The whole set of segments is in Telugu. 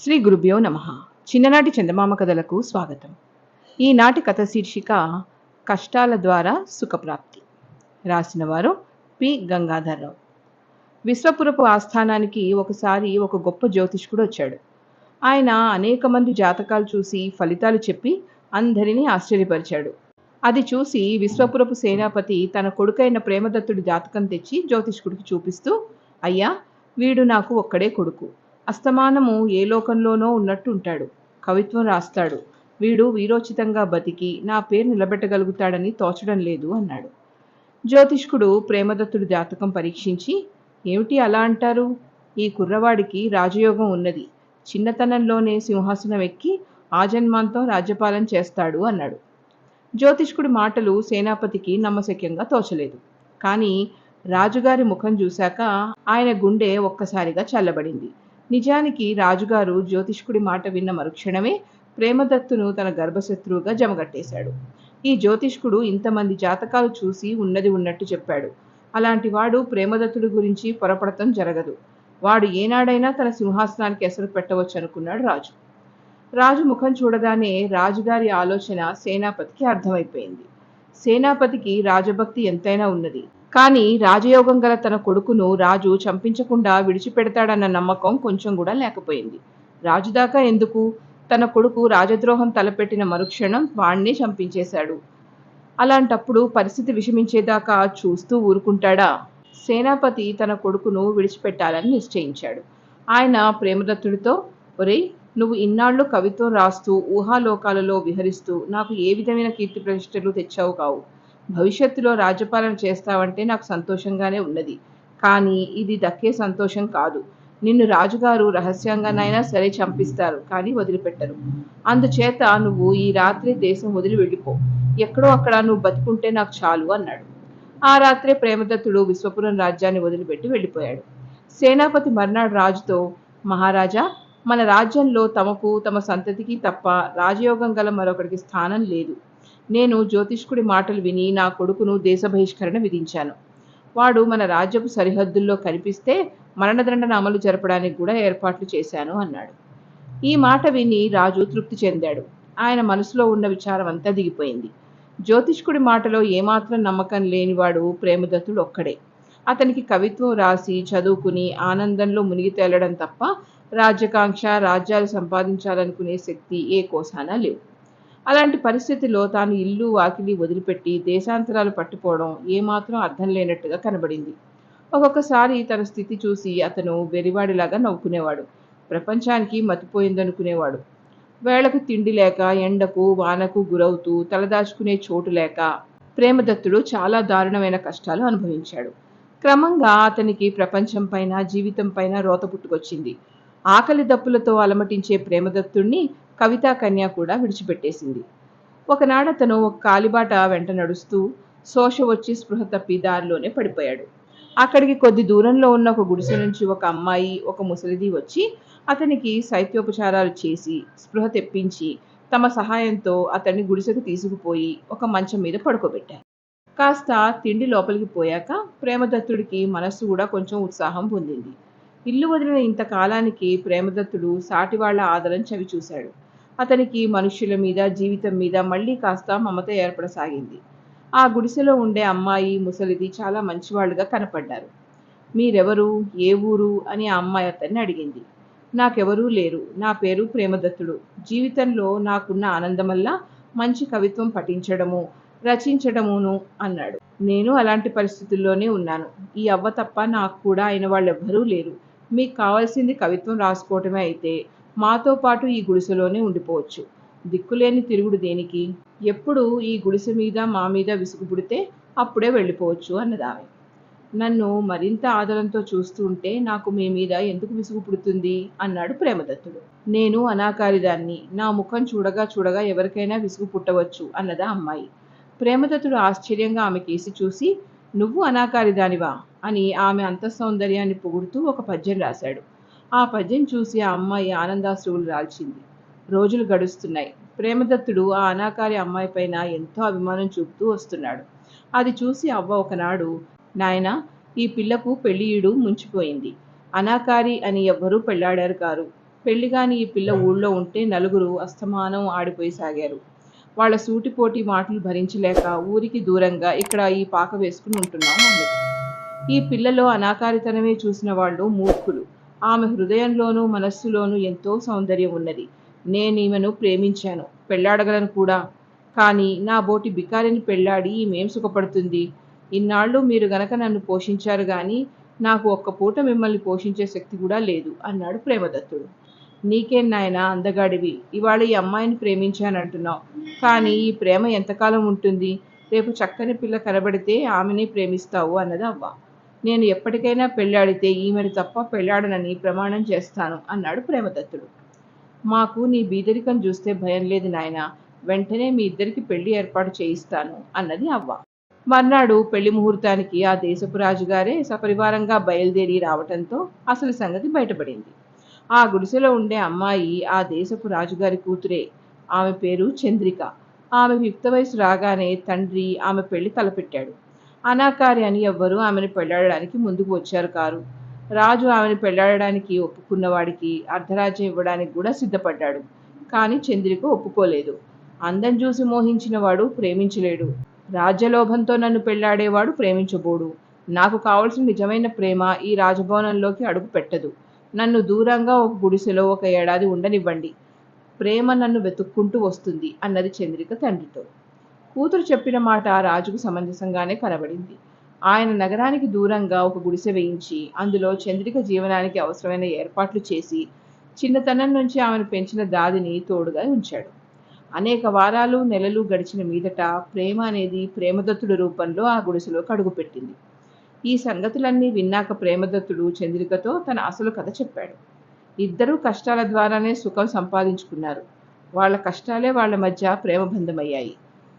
శ్రీ గురుభ్యో నమ. చిన్ననాటి చందమామ కథలకు స్వాగతం. ఈనాటి కథ శీర్షిక కష్టాల ద్వారా సుఖప్రాప్తి. రాసినవారు పి. గంగాధర్రావు. విశ్వపురపు ఆస్థానానికి ఒకసారి ఒక గొప్ప జ్యోతిష్కుడు వచ్చాడు. ఆయన అనేక మంది జాతకాలు చూసి ఫలితాలు చెప్పి అందరినీ ఆశ్చర్యపరిచాడు. అది చూసి విశ్వపురపు సేనాపతి తన కొడుకైన ప్రేమదత్తుడి జాతకం తెచ్చి జ్యోతిష్కుడికి చూపిస్తూ అయ్యా వీడు నాకు ఒక్కడే కొడుకు. అస్తమానము ఏ లోకంలోనో ఉన్నట్టు ఉంటాడు. కవిత్వం రాస్తాడు. వీడు వీరోచితంగా బతికి నా పేరు నిలబెట్టగలుగుతాడని తోచడం లేదు అన్నాడు. జ్యోతిష్కుడు ప్రేమదత్తుడి జాతకం పరీక్షించి ఏమిటి అలా అంటారు? ఈ కుర్రవాడికి రాజయోగం ఉన్నది. చిన్నతనంలోనే సింహాసనం ఎక్కి ఆజన్మాంతం రాజ్యపాలన చేస్తాడు అన్నాడు. జ్యోతిష్కుడి మాటలు సేనాపతికి నమ్మశక్యంగా తోచలేదు. కానీ రాజుగారి ముఖం చూశాక ఆయన గుండె ఒక్కసారిగా చల్లబడింది. నిజానికి రాజుగారు జ్యోతిష్కుడి మాట విన్న మరుక్షణమే ప్రేమదత్తును తన గర్భశత్రువుగా జమగట్టేశాడు. ఈ జ్యోతిష్కుడు ఇంతమంది జాతకాలు చూసి ఉన్నది ఉన్నట్టు చెప్పాడు. అలాంటి వాడు ప్రేమదత్తుడి గురించి పొరపడటం జరగదు. వాడు ఏనాడైనా తన సింహాసనానికి ఎసరు పెట్టవచ్చు అనుకున్నాడు రాజు. రాజు ముఖం చూడగానే రాజుగారి ఆలోచన సేనాపతికి అర్థమైపోయింది. సేనాపతికి రాజభక్తి ఎంతైనా ఉన్నది. కానీ రాజయోగం గల తన కొడుకును రాజు చంపించకుండా విడిచిపెడతాడన్న నమ్మకం కొంచెం కూడా లేకపోయింది. రాజు దాకా ఎందుకు? తన కొడుకు రాజద్రోహం తలపెట్టిన మరుక్షణం వాణ్ణే చంపించేశాడు. అలాంటప్పుడు పరిస్థితి విషమించేదాకా చూస్తూ ఊరుకుంటాడా? సేనాపతి తన కొడుకును విడిచిపెట్టాలని నిశ్చయించాడు. ఆయన ప్రేమదత్తుడితో ఒరేయ్ నువ్వు ఇన్నాళ్ళు కవిత్వం రాస్తూ ఊహాలోకాలలో విహరిస్తూ నాకు ఏ విధమైన కీర్తి ప్రతిష్టలు తెచ్చావు కావు. భవిష్యత్తులో రాజ్యపాలన చేస్తావంటే నాకు సంతోషంగానే ఉన్నది. కానీ ఇది దక్కే సంతోషం కాదు. నిన్ను రాజుగారు రహస్యంగానైనా సరే చంపిస్తారు కానీ వదిలిపెట్టరు. అందుచేత నువ్వు ఈ రాత్రి దేశం వదిలి వెళ్ళిపో. ఎక్కడో అక్కడ నువ్వు బతుకుంటే నాకు చాలు అన్నాడు. ఆ రాత్రే ప్రేమదత్తుడు విశ్వపురం రాజ్యాన్ని వదిలిపెట్టి వెళ్ళిపోయాడు. సేనాపతి మర్నాడు రాజుతో మహారాజా మన రాజ్యంలో తమకు తమ సంతతికి తప్ప రాజయోగం గల మరొకరికి స్థానం లేదు. నేను జ్యోతిష్కుడి మాటలు విని నా కొడుకును దేశ బహిష్కరణ విధించాను. వాడు మన రాజ్యపు సరిహద్దుల్లో కనిపిస్తే మరణదండన అమలు జరపడానికి కూడా ఏర్పాట్లు చేశాను అన్నాడు. ఈ మాట విని రాజు తృప్తి చెందాడు. ఆయన మనసులో ఉన్న విచారం అంతా దిగిపోయింది. జ్యోతిష్కుడి మాటలో ఏమాత్రం నమ్మకం లేనివాడు ప్రేమదత్తుడు ఒక్కడే. అతనికి కవిత్వం రాసి చదువుకుని ఆనందంలో మునిగి తేలడం తప్ప రాజ్యకాంక్ష రాజ్యాలు సంపాదించాలనుకునే శక్తి ఏ కోసానా లేవు. అలాంటి పరిస్థితిలో తాను ఇల్లు వాకిలి వదిలిపెట్టి దేశాంతరాలు పట్టుకోవడం ఏమాత్రం అర్థం లేనట్టుగా కనబడింది. ఒక్కొక్కసారి తన స్థితి చూసి అతను వెరివాడిలాగా నవ్వుకునేవాడు. ప్రపంచానికి మతిపోయిందనుకునేవాడు. వేళకు తిండి లేక ఎండకు వానకు గురవుతూ తలదాచుకునే చోటు లేక ప్రేమదత్తుడు చాలా దారుణమైన కష్టాలు అనుభవించాడు. క్రమంగా అతనికి ప్రపంచం పైన జీవితం పైన రోత పుట్టుకొచ్చింది. ఆకలి దప్పులతో అలమటించే ప్రేమదత్తుణ్ణి కవితా కన్య కూడా విడిచిపెట్టేసింది. ఒకనాడతను ఒక కాలిబాట వెంట నడుస్తూ శోష వచ్చి స్పృహ తప్పి దారిలోనే పడిపోయాడు. అక్కడికి కొద్ది దూరంలో ఉన్న ఒక గుడిసె నుంచి ఒక అమ్మాయి ఒక ముసలిది వచ్చి అతనికి శైత్యోపచారాలు చేసి స్పృహ తెప్పించి తమ సహాయంతో అతన్ని గుడిసెకు తీసుకుపోయి ఒక మంచం మీద పడుకోబెట్టారు. కాస్త తిండి లోపలికి పోయాక ప్రేమదత్తుడికి మనస్సు కూడా కొంచెం ఉత్సాహం పొందింది. ఇల్లు వదిలిన ఇంతకాలానికి ప్రేమదత్తుడు సాటివాళ్ళ ఆదరం చవి చూశాడు అతనికి మనుష్యుల మీద జీవితం మీద మళ్ళీ కాస్త మమత ఏర్పడసాగింది. ఆ గుడిసెలో ఉండే అమ్మాయి ముసలిది చాలా మంచివాళ్ళుగా కనపడ్డారు. మీరెవరు? ఏ ఊరు? అని ఆ అమ్మాయి అతన్ని అడిగింది. నాకెవరూ లేరు. నా పేరు ప్రేమదత్తుడు. జీవితంలో నాకున్న ఆనందమల్లా మంచి కవిత్వం పఠించడము రచించడమును అన్నాడు. నేను అలాంటి పరిస్థితుల్లోనే ఉన్నాను. ఈ అవ్వ తప్ప నాకు కూడా అయిన వాళ్ళెవ్వరూ లేరు. మీకు కావాల్సింది కవిత్వం రాసుకోవటమే అయితే మాతో పాటు ఈ గుడిసెలోనే ఉండిపోవచ్చు. దిక్కులేని తిరుగుడు దేనికి? ఎప్పుడు ఈ గుడిసె మీద మా మీద విసుగు పుడితే అప్పుడే వెళ్ళిపోవచ్చు అన్నదామె. నన్ను మరింత ఆదరంతో చూస్తూ ఉంటే నాకు మీ మీద ఎందుకు విసుగు పుడుతుంది? అన్నాడు ప్రేమదత్తుడు. నేను అనాకారిదాన్ని. నా ముఖం చూడగా చూడగా ఎవరికైనా విసుగు పుట్టవచ్చు అన్నదా అమ్మాయి. ప్రేమదత్తుడు ఆశ్చర్యంగా ఆమె కేసి చూసి నువ్వు అనాకారిదానివా? అని ఆమె అంత సౌందర్యాన్ని పొగుడుతూ ఒక పద్యం రాశాడు. ఆ పద్యం చూసి ఆ అమ్మాయి ఆనందాశ్రువులు రాల్చింది. రోజులు గడుస్తున్నాయి. ప్రేమదత్తుడు ఆ అనాకారి అమ్మాయి పైన ఎంతో అభిమానం చూపుతూ వస్తున్నాడు. అది చూసి అవ్వ ఒకనాడు నాయనా ఈ పిల్లకు పెళ్ళియుడు ముంచిపోయింది. అనాకారి అని ఎవ్వరూ పెళ్ళాడారు కారు. పెళ్ళిగాని ఈ పిల్ల ఊళ్ళో ఉంటే నలుగురు అస్తమానం ఆడిపోయి సాగారు. వాళ్ళ సూటిపోటి మాటలు భరించలేక ఊరికి దూరంగా ఇక్కడ ఈ పాక వేసుకుని ఉంటున్నాం ఈ పిల్లలో అనాకారితనమే చూసిన వాళ్ళు మూర్ఖులు. ఆమె హృదయంలోనూ మనస్సులోనూ ఎంతో సౌందర్యం ఉన్నది. నేను ఈమెను ప్రేమించాను. పెళ్ళాడగలను కూడా. కానీ నా బోటి బికారిని పెళ్ళాడి ఈమెం సుఖపడుతుంది? ఇన్నాళ్ళు మీరు గనక నన్ను పోషించారు కానీ నాకు ఒక్క పూట మిమ్మల్ని పోషించే శక్తి కూడా లేదు అన్నాడు ప్రేమదత్తుడు. నీకేం నాయన అందగాడివి? ఇవాళ ఈ అమ్మాయిని ప్రేమించానంటున్నావు. కానీ ఈ ప్రేమ ఎంతకాలం ఉంటుంది? రేపు చక్కని పిల్ల కనబడితే ఆమెనే ప్రేమిస్తావు అన్నది అవ్వ. నేను ఎప్పటికైనా పెళ్ళాడితే ఈమెను తప్ప పెళ్ళాడనని ప్రమాణం చేస్తాను అన్నాడు ప్రేమదత్తుడు. మాకు నీ బీదరికం చూస్తే భయం లేదు నాయన వెంటనే మీ ఇద్దరికి పెళ్ళి ఏర్పాటు చేయిస్తాను అన్నది అవ్వ. మర్నాడు పెళ్ళి ముహూర్తానికి ఆ దేశపు రాజుగారే సపరివారంగా బయలుదేరి రావటంతో అసలు సంగతి బయటపడింది. ఆ గుడిసెలో ఉండే అమ్మాయి ఆ దేశపు రాజుగారి కూతురే. ఆమె పేరు చంద్రిక. ఆమె యుక్త వయసు రాగానే తండ్రి ఆమె పెళ్ళి తలపెట్టాడు. అనాకారి అని ఎవ్వరూ ఆమెను పెళ్ళాడడానికి ముందుకు వచ్చారు కారు. రాజు ఆమెను పెళ్ళాడడానికి ఒప్పుకున్నవాడికి అర్ధరాజ్యం ఇవ్వడానికి కూడా సిద్ధపడ్డాడు. కానీ చంద్రిక ఒప్పుకోలేదు. అందం చూసి మోహించిన వాడు ప్రేమించలేడు. రాజ్యలోభంతో నన్ను పెళ్ళాడేవాడు ప్రేమించబోడు. నాకు కావలసిన నిజమైన ప్రేమ ఈ రాజభవనంలోకి అడుగు పెట్టదు. నన్ను దూరంగా ఒక గుడిసెలో ఒక ఏడాది ఉండనివ్వండి. ప్రేమ నన్ను వెతుక్కుంటూ వస్తుంది అన్నది చంద్రిక తండ్రితో. కూతురు చెప్పిన మాట రాజుకు సమంజసంగానే కనబడింది. ఆయన నగరానికి దూరంగా ఒక గుడిసె వేయించి అందులో చంద్రిక జీవనానికి అవసరమైన ఏర్పాట్లు చేసి చిన్నతనం నుంచి ఆమెను పెంచిన దాదిని తోడుగా ఉంచాడు. అనేక వారాలు నెలలు గడిచిన మీదట ప్రేమ అనేది ప్రేమదత్తుడు రూపంలో ఆ గుడిసెలో కడుగుపెట్టింది. ఈ సంగతులన్నీ విన్నాక ప్రేమదత్తుడు చంద్రికతో తన అసలు కథ చెప్పాడు. ఇద్దరూ కష్టాల ద్వారానే సుఖం సంపాదించుకున్నారు. వాళ్ళ కష్టాలే వాళ్ళ మధ్య ప్రేమబంధమయ్యాయి.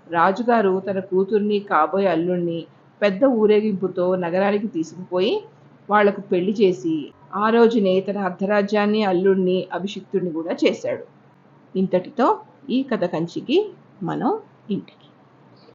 రాజుగారు తన కూతుర్ని కాబోయే అల్లుణ్ణి పెద్ద ఊరేగింపుతో నగరానికి తీసుకుపోయి వాళ్ళకు పెళ్ళి చేసి ఆ రోజునే తన అర్ధరాజ్యాన్ని అల్లుణ్ణి అభిషిక్తుడిని కూడా చేశాడు. ఇంతటితో ఈ కథ కంచికి మనం ఇంటికి